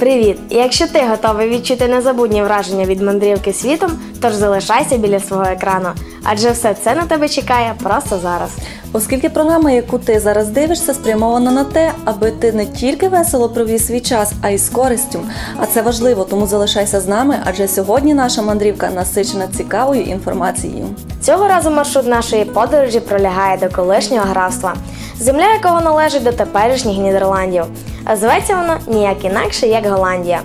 Привіт! Якщо ти готовий відчути незабутні враження від мандрівки світом, тож залишайся біля свого екрану, адже все це на тебе чекає просто зараз. Оскільки програма, яку ти зараз дивишся, спрямована на те, аби ти не тільки весело провів свій час, а й з користю. А це важливо, тому залишайся з нами, адже сьогодні наша мандрівка насичена цікавою інформацією. Цього разу маршрут нашої подорожі пролягає до колишнього графства, земля якого належить до теперішніх Нідерландів, а зветься воно ніяк інакше, як Голландія.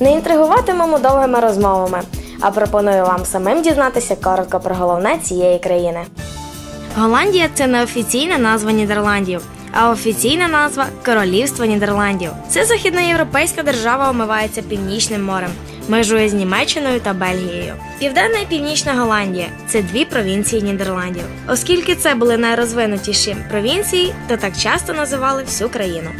Не інтригуватимемо довгими розмовами, а пропоную вам самим дізнатися коротко про головне цієї країни. Голландія це не офіційна назва Нідерландів, а офіційна назва Королівство Нідерландів. Це західноєвропейська держава омивається північним морем, межує з Німеччиною та Бельгією. Південна і Північна Голландія це дві провінції Нідерландів. Оскільки це були найрозвинутіші провінції, то так часто називали всю країну.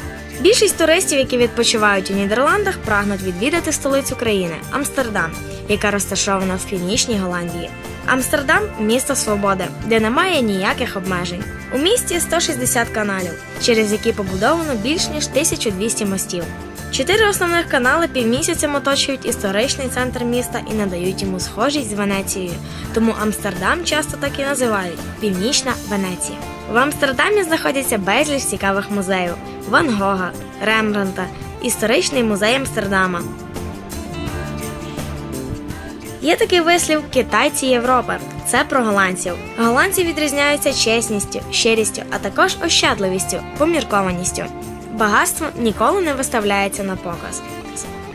Більшість туристів, які відпочивають у Нідерландах, прагнуть відвідати столицю країни Амстердам, яка розташована в північній Голландії. Амстердам місто свободи, де немає ніяких обмежень. У місті 160 каналів, через які побудовано більш ніж 1200 мостів. Чотири основних канали півмісяцем оточують історичний центр міста і надають йому схожість з Венецією. Тому Амстердам часто так і називають Північна Венеція. В Амстердамі знаходяться безліч цікавих музеїв: Ван Гога, Рембранта, історичний музей Амстердама. Є такий вислів китайці Європи. Це про голландців. Голландці відрізняються чесністю, щирістю, а також ощадливістю, поміркованістю. Багатство ніколи не виставляється на показ.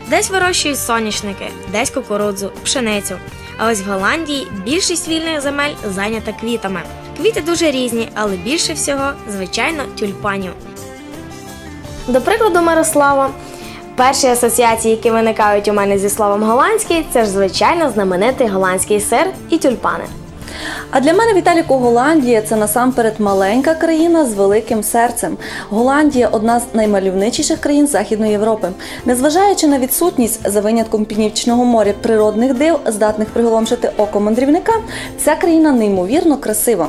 Десь вирощують соняшники, десь кукурудзу, пшеницю. А ось в Голландії більшість вільних земель зайнята квітами. Квіти дуже різні, але більше всього, звичайно, тюльпанів. До прикладу, Мирослава, перші асоціації, які виникають у мене зі словом голландський, це ж звичайно знаменитий голландський сир і тюльпани. А для мене Віталіку Голландія це насамперед маленька країна з великим серцем. Голландія одна з наймальовничіших країн Західної Європи. Незважаючи на відсутність за винятком північного моря природних див, здатних приголомшити око мандрівника, ця країна неймовірно красива.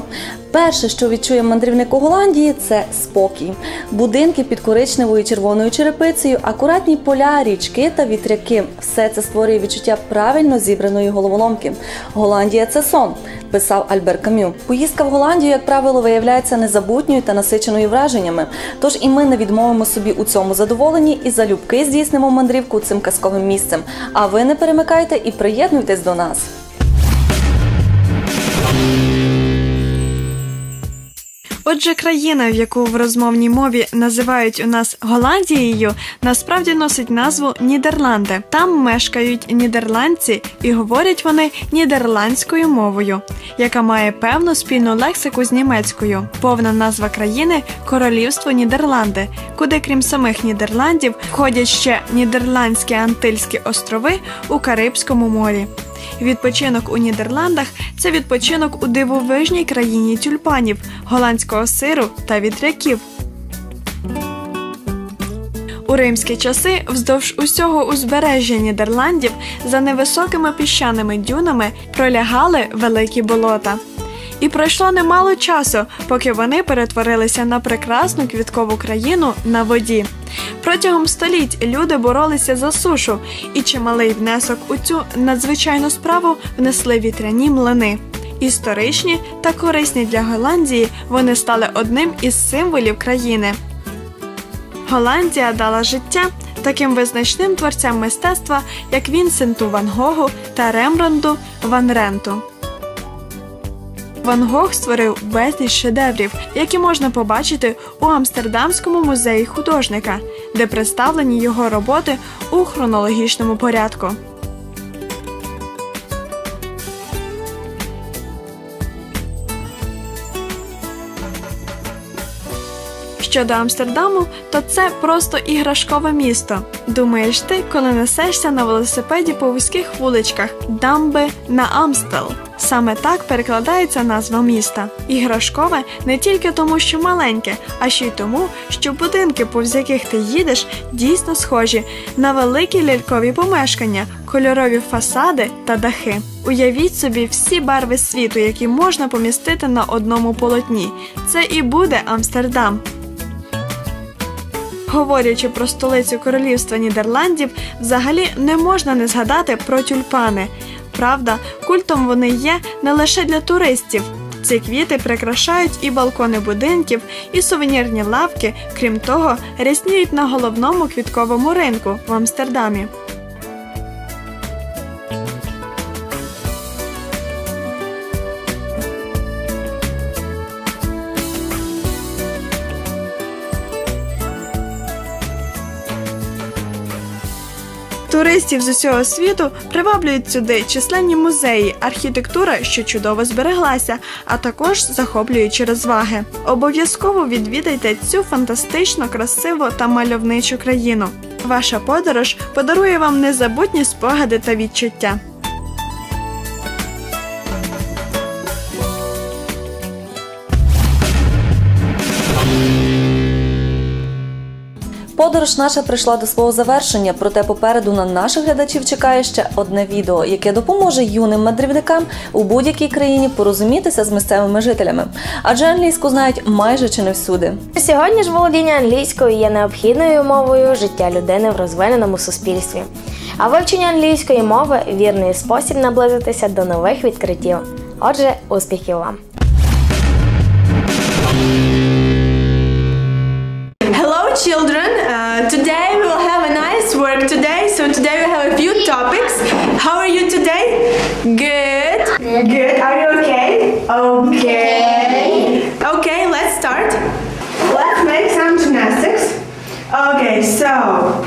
Перше, що відчує мандрівник у Голландії, це спокій. Будинки під коричневою червоною черепицею, акуратні поля, річки та вітряки. Все це створює відчуття правильно зібраної головоломки. Голландія це сон, писав Альбер Кам'ю. Поїздка в Голландію, як правило, виявляється незабутньою та насиченою враженнями. Тож і ми не відмовимо собі у цьому задоволенні і залюбки здійснимо мандрівку цим казковим місцем. А ви не перемикайте і приєднуйтесь до нас. Отже, країна, в яку в розмовній мові називають у нас Голландією, насправді носить назву Нідерланди. Там мешкають нідерландці і говорять вони нідерландською мовою, яка має певну спільну лексику з німецькою. Повна назва країни Королівство Нідерланди, куди, крім самих Нідерландів, входять ще Нідерландські Антильські острови у Карибському морі. Відпочинок у Нідерландах це відпочинок у дивовижній країні тюльпанів, голландського сиру та вітряків. У римські часи вздовж усього узбережжя Нідерландів за невисокими піщаними дюнами пролягали великі болота. І пройшло немало часу, поки вони перетворилися на прекрасну квіткову країну на воді. Протягом століть люди боролися за сушу, і чималий внесок у цю надзвичайну справу внесли вітряні млини. Історичні та корисні для Голландії вони стали одним із символів країни. Голландія дала життя таким визначним творцям мистецтва, як Вінсенту Ван Гогу та Рембранду Ван Ренту. Ван Гог створив безліч шедеврів, які можна побачити у Амстердамському музеї художника, де представлені його роботи у хронологічному порядку. Щодо Амстердаму, то це просто іграшкове місто. Думаєш ти, коли несешся на велосипеді по вузьких вуличках Дамби на Амстел. Саме так перекладається назва міста. Іграшкове не тільки тому, що маленьке, а ще й тому, що будинки, повз яких ти їдеш, дійсно схожі на великі лялькові помешкання, кольорові фасади та дахи. Уявіть собі всі барви світу, які можна помістити на одному полотні. Це і буде Амстердам. Говорячи про столицю королівства Нідерландів, взагалі не можна не згадати про тюльпани. Правда, культом вони є не лише для туристів. Ці квіти прикрашають і балкони будинків, і сувенірні лавки. Крім того, рясніють на головному квітковому ринку в Амстердамі. Туристів з усього світу приваблюють сюди численні музеї, архітектура, що чудово збереглася, а також захоплюючі розваги. Обов'язково відвідайте цю фантастично красиву та мальовничу країну. Ваша подорож подарує вам незабутні спогади та відчуття. Подорож наша прийшла до свого завершення, проте попереду на наших глядачів чекає ще одне відео, яке допоможе юним мандрівникам у будь-якій країні порозумітися з місцевими жителями, адже англійську знають майже чи не всюди. Сьогодні ж володіння англійською є необхідною мовою життя людини в розвиненому суспільстві. А вивчення англійської мови вірний спосіб наблизитися до нових відкриттів. Отже, успіхів вам! Today. So today we have a few topics. How are you today? Good. Good. Are you okay? Okay. Okay, let's start. Let's make some gymnastics. Okay, so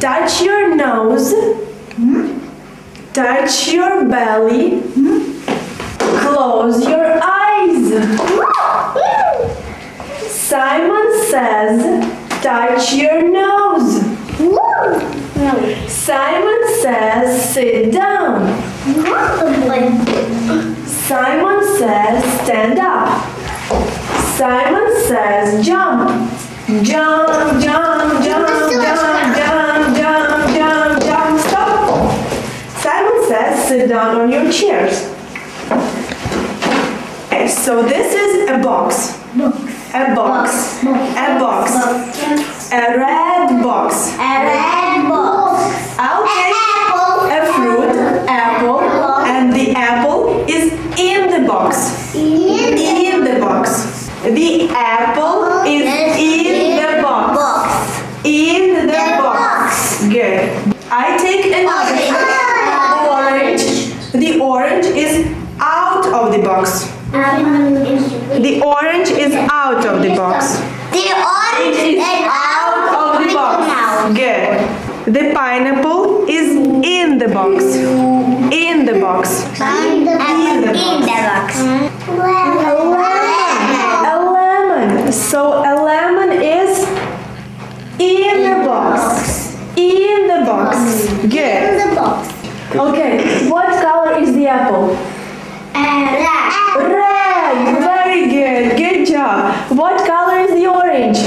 touch your nose. Hmm? Touch your belly. Hmm? Close your eyes. Simon says, touch your nose. Simon says, sit down. Simon says, stand up. Simon says, jump. Jump, jump, jump, jump, jump, jump, jump, jump. Stop. Simon says, sit down on your chairs. Okay, so this is a box. A box. A box. A red box. I'll take a fruit, apple, and the apple is in the box. In the box. The apple is in the box. In the box. Good. I take another orange. The orange is out of the box. The orange is out of the box. The orange It is and out of the box. Good. The pineapple is in the box. In the box. In the box. A lemon. So a lemon is in the box. In the box. Good. the box. Okay. What color is the apple? Red. Very good. Good job. What color is the orange?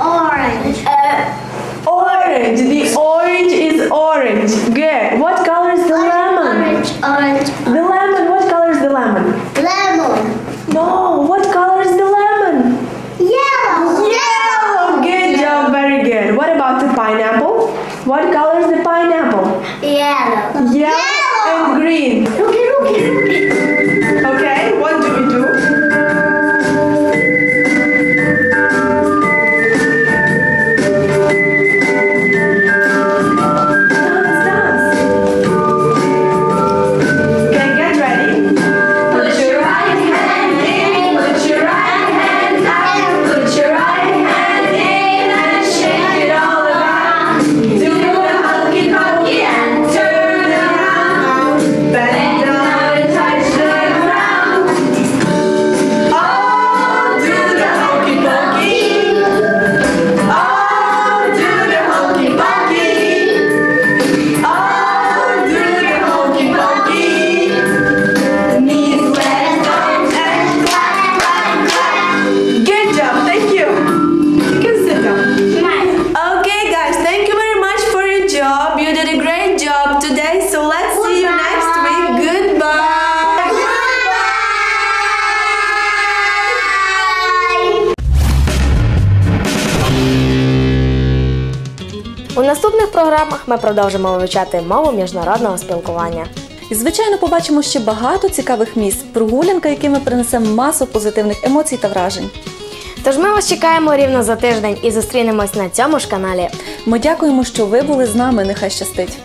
Orange. Uh, orange. The orange is orange. Good. What color is the lemon? Orange. Orange. The lemon. What color is the lemon? Lemon. No. What color is the lemon? Yellow. Yellow. Good job. Very good. What about the pineapple? What color is the pineapple? Yellow. Yellow наступних програмах ми продовжимо вивчати мову міжнародного спілкування. І звичайно побачимо ще багато цікавих місць, прогулянка, якими принесе масу позитивних емоцій та вражень. Тож ми вас чекаємо рівно за тиждень і зустрінемось на цьому ж каналі. Ми дякуємо, що ви були з нами. Нехай щастить.